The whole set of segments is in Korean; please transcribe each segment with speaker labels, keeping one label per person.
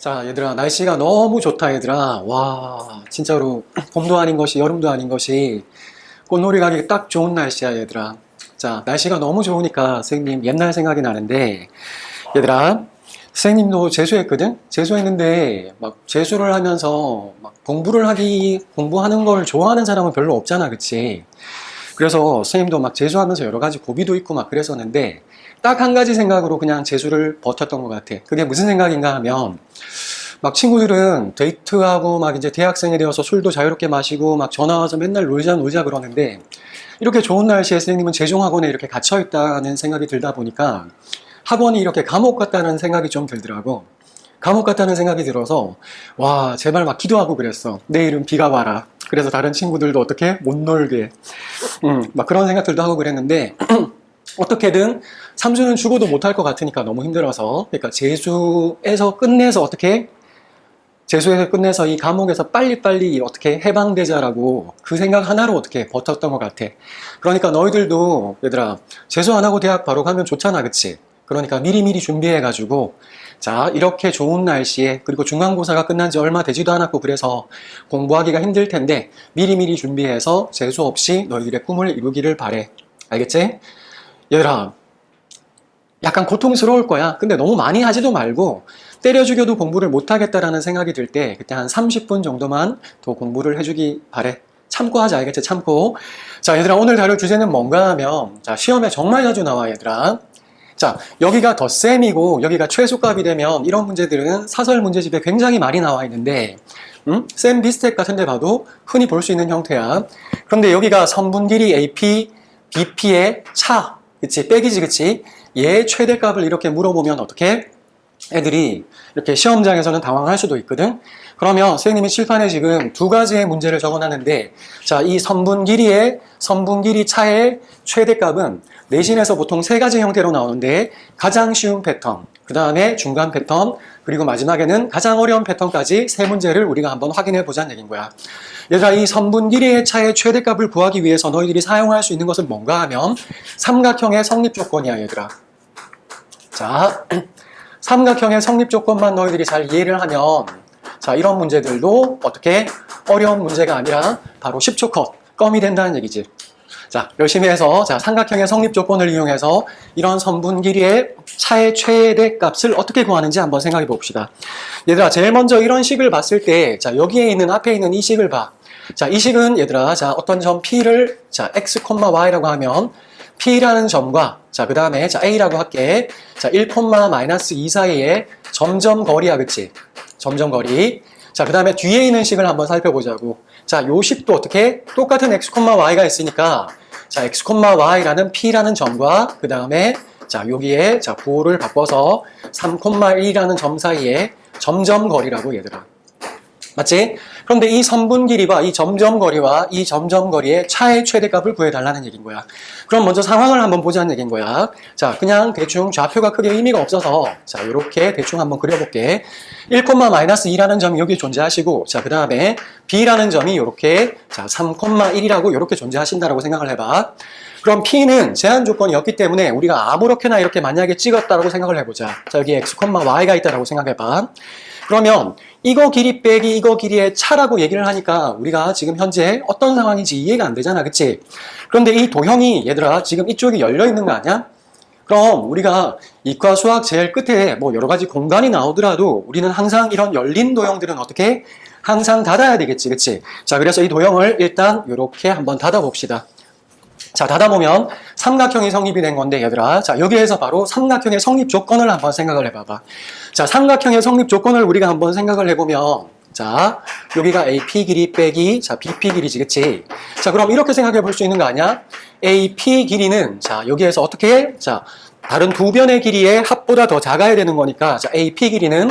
Speaker 1: 자, 얘들아, 날씨가 너무 좋다, 얘들아. 와, 진짜로, 봄도 아닌 것이, 여름도 아닌 것이, 꽃놀이 가기 딱 좋은 날씨야, 얘들아. 자, 날씨가 너무 좋으니까, 선생님, 옛날 생각이 나는데, 얘들아, 선생님도 재수했거든? 재수했는데, 막, 재수를 하면서, 막, 공부를 하기, 공부하는 걸 좋아하는 사람은 별로 없잖아, 그치? 그래서 선생님도 막 재수하면서 여러 가지 고비도 있고 막 그랬었는데, 딱 한 가지 생각으로 그냥 재수를 버텼던 것 같아. 그게 무슨 생각인가 하면, 막 친구들은 데이트하고 막 이제 대학생이 되어서 술도 자유롭게 마시고 막 전화 와서 맨날 놀자 놀자 그러는데 이렇게 좋은 날씨에 선생님은 재종학원에 이렇게 갇혀 있다는 생각이 들다 보니까 학원이 이렇게 감옥 같다는 생각이 좀 들더라고. 감옥 같다는 생각이 들어서 와 제발 막 기도하고 그랬어. 내일은 비가 와라. 그래서 다른 친구들도 어떻게 못 놀게. 음, 막 그런 생각들도 하고 그랬는데 어떻게든 3주는 죽어도 못할 것 같으니까 너무 힘들어서 그러니까 재수에서 끝내서 어떻게 재수에서 끝내서 이 감옥에서 빨리빨리 어떻게 해방되자라고 그 생각 하나로 어떻게 버텼던 것 같아. 그러니까 너희들도 얘들아 재수 안 하고 대학 바로 가면 좋잖아, 그치? 그러니까 미리미리 준비해 가지고 자 이렇게 좋은 날씨에 그리고 중간고사가 끝난 지 얼마 되지도 않았고 그래서 공부하기가 힘들 텐데 미리미리 준비해서 재수 없이 너희들의 꿈을 이루기를 바래. 알겠지? 얘들아 약간 고통스러울 거야. 근데 너무 많이 하지도 말고 때려 죽여도 공부를 못 하겠다라는 생각이 들 때 그때 한 30분 정도만 더 공부를 해주기 바래. 참고 하자, 알겠지? 참고. 자, 얘들아, 오늘 다룰 주제는 뭔가 하면, 자, 시험에 정말 자주 나와, 얘들아. 자, 여기가 덧셈이고, 여기가 최소값이 되면, 이런 문제들은 사설 문제집에 굉장히 많이 나와 있는데, 음? 셈 비스텍 같은 데 봐도 흔히 볼 수 있는 형태야. 그런데 여기가 선분 길이 AP, BP의 차. 그치? 빼기지, 그치? 얘 최대값을 이렇게 물어보면 어떻게? 애들이 이렇게 시험장에서는 당황할 수도 있거든. 그러면 선생님이 칠판에 지금 두 가지의 문제를 적어놨는데, 자, 이 선분 길이의 선분 길이 차의 최대값은 내신에서 보통 세 가지 형태로 나오는데, 가장 쉬운 패턴, 그 다음에 중간 패턴, 그리고 마지막에는 가장 어려운 패턴까지 세 문제를 우리가 한번 확인해 보자는 얘기인 거야. 얘들아, 이 선분 길이의 차의 최대값을 구하기 위해서 너희들이 사용할 수 있는 것은 뭔가 하면, 삼각형의 성립 조건이야, 얘들아. 자, 삼각형의 성립 조건만 너희들이 잘 이해를 하면 자 이런 문제들도 어떻게 어려운 문제가 아니라 바로 10초 컷 껌이 된다는 얘기지. 자 열심히 해서 자 삼각형의 성립 조건을 이용해서 이런 선분 길이의 차의 최대 값을 어떻게 구하는지 한번 생각해 봅시다. 얘들아 제일 먼저 이런 식을 봤을 때 자 여기에 있는 앞에 있는 이 식을 봐. 자이 식은 얘들아 자 어떤 점 p를 자 x, y라고 하면 P라는 점과 자 그 다음에 자 A라고 할게. 자 1, 마이너스 2 사이에 점점 거리야 그치? 점점 거리. 자 그 다음에 뒤에 있는 식을 한번 살펴보자고. 자 요 식도 어떻게? 똑같은 x, y가 있으니까 자 x, y라는 P라는 점과 그 다음에 자 여기에 자 부호를 바꿔서 3, 1이라는 점 사이에 점점 거리라고 얘들아. 맞지? 그런데 이 선분 길이와 이 점점 거리와 이 점점 거리의 차의 최대값을 구해달라는 얘기인 거야. 그럼 먼저 상황을 한번 보자는 얘기인 거야. 자, 그냥 대충 좌표가 크게 의미가 없어서 자, 이렇게 대충 한번 그려볼게. 1, 마이너스 2라는 점이 여기 존재하시고 자, 그 다음에 B라는 점이 이렇게 자, 3, 1이라고 이렇게 존재하신다라고 생각을 해봐. 그럼 P는 제한 조건이었기 때문에 우리가 아무렇게나 이렇게 만약에 찍었다라고 생각을 해보자. 자, 여기 X, Y가 있다라고 생각해봐. 그러면 이거 길이 빼기 이거 길이의 차라고 얘기를 하니까 우리가 지금 현재 어떤 상황인지 이해가 안 되잖아. 그치? 그런데 이 도형이 얘들아 지금 이쪽이 열려 있는 거 아니야? 그럼 우리가 이과 수학 제일 끝에 뭐 여러 가지 공간이 나오더라도 우리는 항상 이런 열린 도형들은 어떻게? 항상 닫아야 되겠지. 그치? 자, 그래서 이 도형을 일단 이렇게 한번 닫아 봅시다. 자, 닫아 보면 삼각형이 성립이 된 건데, 얘들아. 자, 여기에서 바로 삼각형의 성립 조건을 한번 생각을 해봐봐. 자, 삼각형의 성립 조건을 우리가 한번 생각을 해보면, 자, 여기가 AP 길이 빼기, 자, BP 길이지, 그치? 자, 그럼 이렇게 생각해 볼 수 있는 거 아니야? AP 길이는, 자, 여기에서 어떻게 해? 자, 다른 두 변의 길이의 합보다 더 작아야 되는 거니까, 자, AP 길이는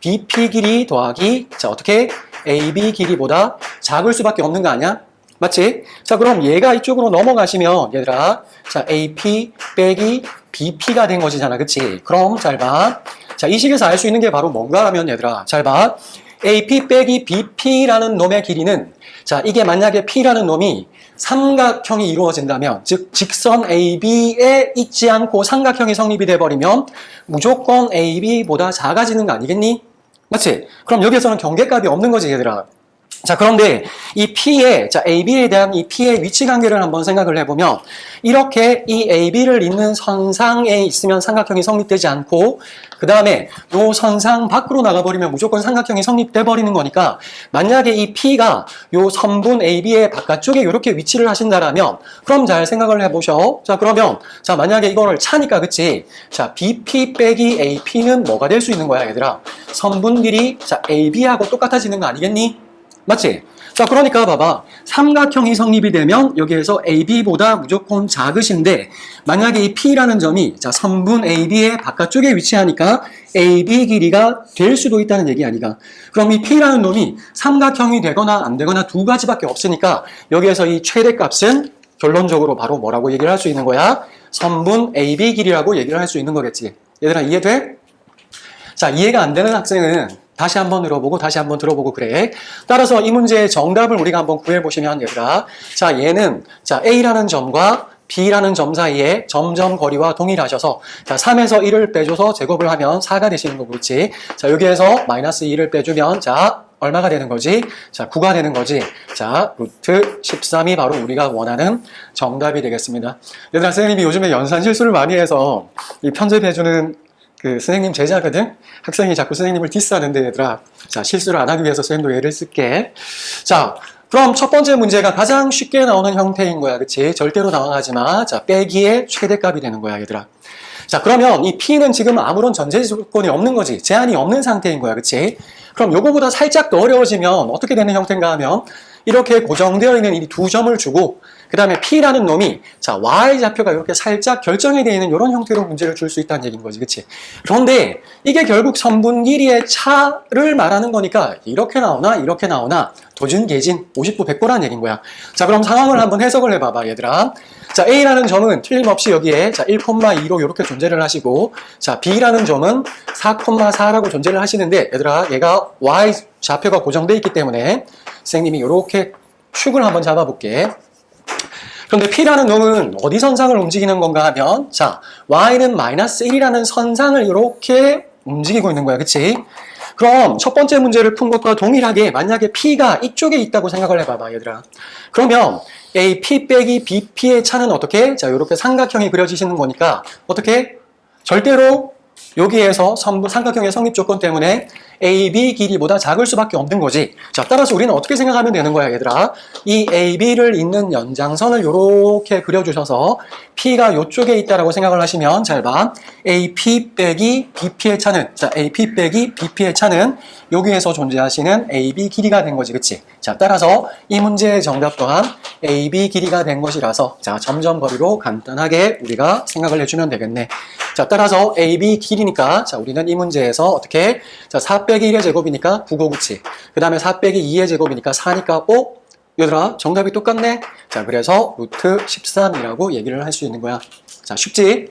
Speaker 1: BP 길이 더하기, 자, 어떻게 해? AB 길이보다 작을 수밖에 없는 거 아니야? 맞지? 자, 그럼 얘가 이쪽으로 넘어가시면, 얘들아, 자, AP 빼기 BP가 된 것이잖아. 그치? 그럼 잘 봐. 자, 이 식에서 알 수 있는 게 바로 뭔가 하면, 얘들아, 잘 봐. AP 빼기 BP라는 놈의 길이는, 자, 이게 만약에 P라는 놈이 삼각형이 이루어진다면, 즉, 직선 AB에 있지 않고 삼각형이 성립이 돼버리면, 무조건 AB보다 작아지는 거 아니겠니? 맞지? 그럼 여기에서는 경계값이 없는 거지, 얘들아. 자, 그런데 이 P의, 자, AB에 대한 이 P의 위치 관계를 한번 생각을 해보면, 이렇게 이 AB를 잇는 선상에 있으면 삼각형이 성립되지 않고, 그 다음에 요 선상 밖으로 나가버리면 무조건 삼각형이 성립돼 버리는 거니까, 만약에 이 P가 요 선분 AB의 바깥쪽에 이렇게 위치를 하신다라면, 그럼 잘 생각을 해보셔. 자, 그러면, 자, 만약에 이거를 차니까, 그치? 자, BP 빼기 AP는 뭐가 될 수 있는 거야, 얘들아? 선분 길이, 자, AB하고 똑같아지는 거 아니겠니? 맞지? 자, 그러니까 봐봐. 삼각형이 성립이 되면 여기에서 AB보다 무조건 작으신데 만약에 이 P라는 점이 자, 선분 AB의 바깥쪽에 위치하니까 AB 길이가 될 수도 있다는 얘기 아니가. 그럼 이 P라는 놈이 삼각형이 되거나 안 되거나 두 가지밖에 없으니까 여기에서 이 최대값은 결론적으로 바로 뭐라고 얘기를 할 수 있는 거야? 선분 AB 길이라고 얘기를 할 수 있는 거겠지. 얘들아 이해돼? 자, 이해가 안 되는 학생은 다시 한번 들어보고 다시 한번 들어보고 그래. 따라서 이 문제의 정답을 우리가 한번 구해보시면 얘들아. 자, 얘는 자, A라는 점과 B라는 점 사이에 점점 거리와 동일하셔서 자, 3에서 1을 빼줘서 제곱을 하면 4가 되시는 거 그렇지. 자, 여기에서 마이너스 2를 빼주면 자, 얼마가 되는 거지? 자, 9가 되는 거지. 자, 루트 13이 바로 우리가 원하는 정답이 되겠습니다. 얘들아, 선생님이 요즘에 연산 실수를 많이 해서 이 편집해주는 그 선생님 제자거든? 학생이 자꾸 선생님을 디스하는데 얘들아 자 실수를 안 하기 위해서 선생님도 예를 쓸게 자 그럼 첫 번째 문제가 가장 쉽게 나오는 형태인 거야 그치? 절대로 당황하지 마자 빼기의 최대값이 되는 거야 얘들아 자 그러면 이 P는 지금 아무런 전제 조건이 없는 거지 제한이 없는 상태인 거야 그치? 그럼 요거보다 살짝 더 어려워지면 어떻게 되는 형태인가 하면 이렇게 고정되어 있는 이 두 점을 주고 그 다음에 P라는 놈이 자 Y좌표가 이렇게 살짝 결정이 되어 있는 이런 형태로 문제를 줄 수 있다는 얘기인 거지 그치? 그런데 이게 결국 선분 길이의 차를 말하는 거니까 이렇게 나오나 이렇게 나오나 도준계진 50부 100부라는 얘기인 거야. 자 그럼 상황을 한번 해석을 해봐봐 얘들아. 자 A라는 점은 틀림없이 여기에 자 1,2로 이렇게 존재를 하시고 자 B라는 점은 4,4라고 존재를 하시는데 얘들아 얘가 Y 좌표가 고정되어 있기 때문에 선생님이 이렇게 축을 한번 잡아볼게. 그런데 P라는 놈은 어디 선상을 움직이는 건가 하면 자 Y는 마이너스 1이라는 선상을 이렇게 움직이고 있는 거야 그치? 그럼 첫 번째 문제를 푼 것과 동일하게 만약에 P가 이쪽에 있다고 생각을 해봐봐 얘들아 그러면 AP 빼기 BP의 차는 어떻게? 자 이렇게 삼각형이 그려지시는 거니까 어떻게? 절대로 여기에서 선분 삼각형의 성립 조건 때문에 AB 길이보다 작을 수밖에 없는 거지. 자, 따라서 우리는 어떻게 생각하면 되는 거야, 얘들아? 이 AB를 잇는 연장선을 이렇게 그려주셔서 P가 이쪽에 있다라고 생각을 하시면 잘 봐. AP 빼기 BP의 차는 자, AP 빼기 BP의 차는 여기에서 존재하시는 AB 길이가 된 거지, 그치? 자, 따라서 이 문제의 정답 또한 AB 길이가 된 것이라서 자, 점점 거리로 간단하게 우리가 생각을 해주면 되겠네. 자, 따라서 AB 길이니까 자, 우리는 이 문제에서 어떻게 자, 4 빼기 1의 제곱이니까 959치. 그 다음에 4 빼기 2의 제곱이니까 4니까 5. 얘들아, 정답이 똑같네? 자, 그래서 루트 13이라고 얘기를 할 수 있는 거야. 자, 쉽지?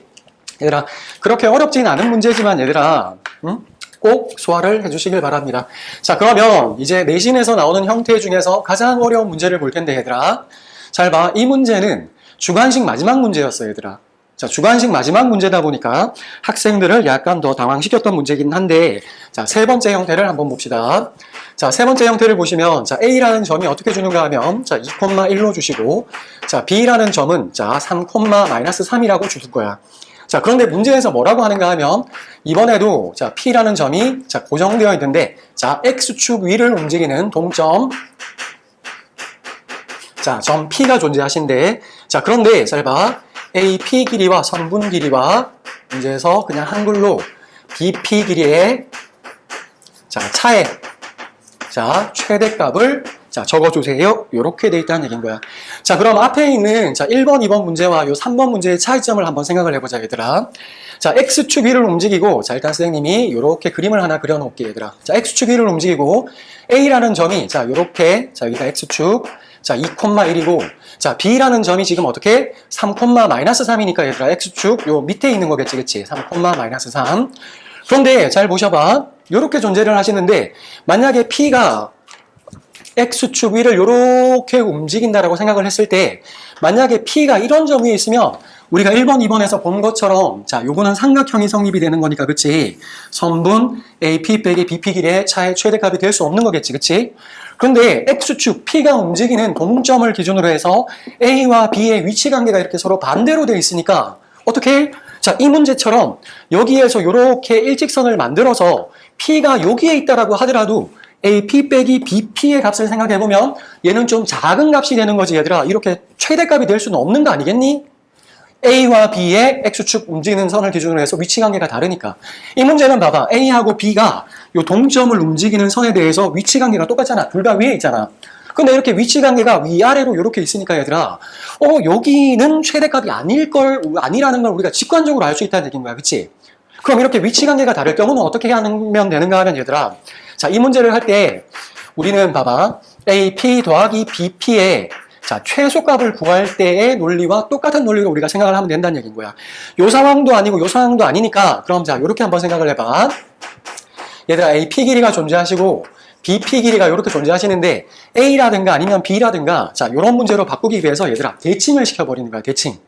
Speaker 1: 얘들아, 그렇게 어렵진 않은 문제지만 얘들아, 응? 꼭 소화를 해주시길 바랍니다. 자, 그러면 이제 내신에서 나오는 형태 중에서 가장 어려운 문제를 볼 텐데, 얘들아. 잘 봐. 이 문제는 주관식 마지막 문제였어, 얘들아. 자, 주관식 마지막 문제다 보니까 학생들을 약간 더 당황시켰던 문제긴 한데, 자, 세 번째 형태를 한번 봅시다. 자, 세 번째 형태를 보시면, 자, A라는 점이 어떻게 주는가 하면, 자, 2,1로 주시고, 자, B라는 점은, 자, 3, 마이너스 3이라고 주실 거야. 자, 그런데 문제에서 뭐라고 하는가 하면, 이번에도, 자, P라는 점이, 자, 고정되어 있는데, 자, X축 위를 움직이는 동점, 자, 점 P가 존재하신데, 자, 그런데, 잘 봐. AP 길이와 선분 길이와 문제에서 그냥 한글로 BP 길이의 자, 차에 자, 최대값을 자, 적어주세요. 이렇게 돼 있다는 얘기인 거야. 자, 그럼 앞에 있는 자, 1번, 2번 문제와 요 3번 문제의 차이점을 한번 생각을 해보자, 얘들아. 자, X축 위를 움직이고, 자, 일단 선생님이 이렇게 그림을 하나 그려놓을게, 얘들아. 자, X축 위를 움직이고, A라는 점이, 자, 이렇게, 자, 여기가 X축, 자, 2,1이고, 자, B라는 점이 지금 어떻게? 3, 마이너스 3이니까 얘들아, X축 요 밑에 있는 거겠지, 그치? 3, 마이너스 3. 그런데 잘 보셔봐. 이렇게 존재를 하시는데, 만약에 P가 X축 위를 이렇게 움직인다라고 생각을 했을 때, 만약에 P가 이런 점 위에 있으면, 우리가 1번, 2번에서 본 것처럼, 자, 요거는 삼각형이 성립이 되는 거니까, 그치? 선분 AP 빼기 BP 길이의 차의 최대값이 될 수 없는 거겠지, 그치? 그런데 X축 P가 움직이는 동점을 기준으로 해서 A와 B의 위치 관계가 이렇게 서로 반대로 되어 있으니까, 어떻게? 자, 이 문제처럼 여기에서 이렇게 일직선을 만들어서 P가 여기에 있다라고 하더라도 AP 빼기 BP의 값을 생각해보면 얘는 좀 작은 값이 되는 거지 얘들아 이렇게 최대값이 될 수는 없는 거 아니겠니? A와 B의 X축 움직이는 선을 기준으로 해서 위치 관계가 다르니까. 이 문제는 봐봐. A하고 B가 요 동점을 움직이는 선에 대해서 위치 관계가 똑같잖아. 둘 다 위에 있잖아. 근데 이렇게 위치 관계가 위아래로 이렇게 있으니까 얘들아 어 여기는 최대값이 아닐 걸 아니라는 걸 우리가 직관적으로 알 수 있다는 얘기인 거야. 그치? 그럼 이렇게 위치 관계가 다를 경우는 어떻게 하면 되는가 하면 얘들아 자, 이 문제를 할 때 우리는 봐봐. AP 더하기 BP의 자, 최소값을 구할 때의 논리와 똑같은 논리로 우리가 생각을 하면 된다는 얘기인 거야. 요 상황도 아니고 요 상황도 아니니까 그럼 자, 요렇게 한번 생각을 해봐. 얘들아, AP 길이가 존재하시고 BP 길이가 이렇게 존재하시는데 A라든가 아니면 B라든가 자, 요런 문제로 바꾸기 위해서 얘들아, 대칭을 시켜버리는 거야, 대칭.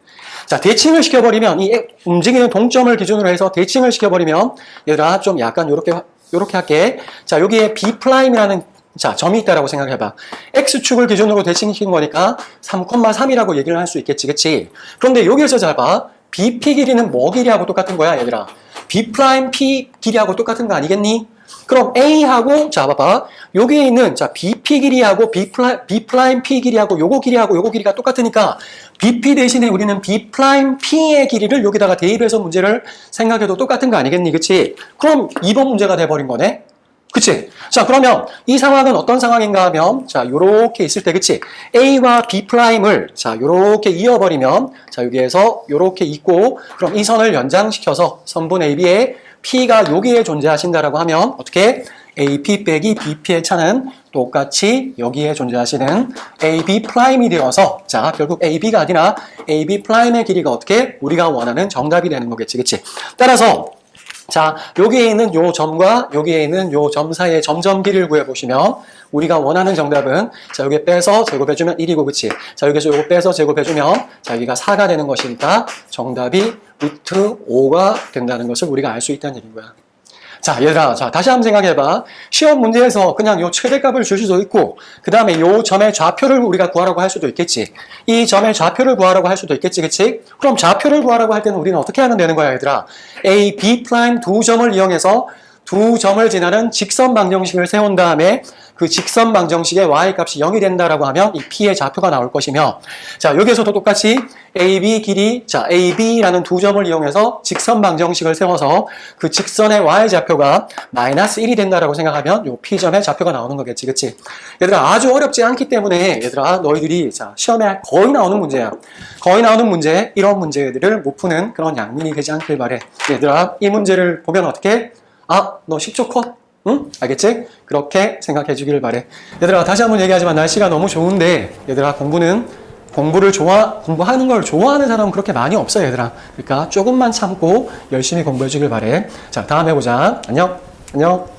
Speaker 1: 자, 대칭을 시켜버리면 이 움직이는 동점을 기준으로 해서 대칭을 시켜버리면 얘들아, 좀 약간 요렇게 이렇게 할게. 자, 여기에 B'이라는 자, 점이 있다라고 생각해봐. X축을 기준으로 대칭시킨 거니까 3,3이라고 얘기를 할 수 있겠지, 그치? 그런데 여기에서 잘 봐. BP 길이는 뭐 길이하고 똑같은 거야, 얘들아? B'P 길이하고 똑같은 거 아니겠니? 그럼 A하고, 자, 봐봐. 여기에 있는, 자, BP 길이하고 B P 길이하고 요거 길이하고 요거 길이가 똑같으니까 BP 대신에 우리는 B P의 길이를 여기다가 대입해서 문제를 생각해도 똑같은 거 아니겠니? 그치? 그럼 2번 문제가 돼버린 거네? 그치? 자, 그러면 이 상황은 어떤 상황인가 하면, 자, 요렇게 있을 때, 그치? A와 B'을, 자, 요렇게 이어버리면, 자, 여기에서 요렇게 있고, 그럼 이 선을 연장시켜서 선분 AB의 P가 여기에 존재하신다라고 하면, 어떻게? AP 빼기 BP의 차는 똑같이 여기에 존재하시는 AB 프라임이 되어서 자 결국 AB가 아니라 AB 프라임의 길이가 어떻게 우리가 원하는 정답이 되는 거겠지 그치 따라서 자 여기에 있는 요 점과 여기에 있는 요 점 사이의 점점 길이를 구해보시면 우리가 원하는 정답은 자 여기 빼서 제곱해주면 1이고 그치? 자 여기서 요거 빼서 제곱해주면 자 여기가 4가 되는 것이니까 정답이 루트 5가 된다는 것을 우리가 알 수 있다는 얘기인 거야 자, 얘들아, 자, 다시 한번 생각해봐. 시험 문제에서 그냥 요 최대값을 줄 수도 있고, 그 다음에 요 점의 좌표를 우리가 구하라고 할 수도 있겠지. 이 점의 좌표를 구하라고 할 수도 있겠지, 그치? 그럼 좌표를 구하라고 할 때는 우리는 어떻게 하면 되는 거야, 얘들아? A, B 두 점을 이용해서 두 점을 지나는 직선 방정식을 세운 다음에 그 직선 방정식의 y 값이 0이 된다라고 하면 이 p의 좌표가 나올 것이며 자 여기에서도 똑같이 AB 길이 자 AB라는 두 점을 이용해서 직선 방정식을 세워서 그 직선의 y 좌표가 마이너스 1이 된다라고 생각하면 요 p점의 좌표가 나오는 거겠지 그치? 얘들아 아주 어렵지 않기 때문에 얘들아 너희들이 자 시험에 거의 나오는 문제야. 거의 나오는 문제 이런 문제들을 못 푸는 그런 양민이 되지 않길 바래. 얘들아 이 문제를 보면 어떻게 아, 너 10초 컷? 응? 알겠지? 그렇게 생각해 주길 바래. 얘들아, 다시 한번 얘기하지만 날씨가 너무 좋은데, 얘들아, 공부는, 공부를 좋아, 공부하는 걸 좋아하는 사람은 그렇게 많이 없어, 얘들아. 그러니까 조금만 참고 열심히 공부해 주길 바래. 자, 다음에 보자. 안녕. 안녕.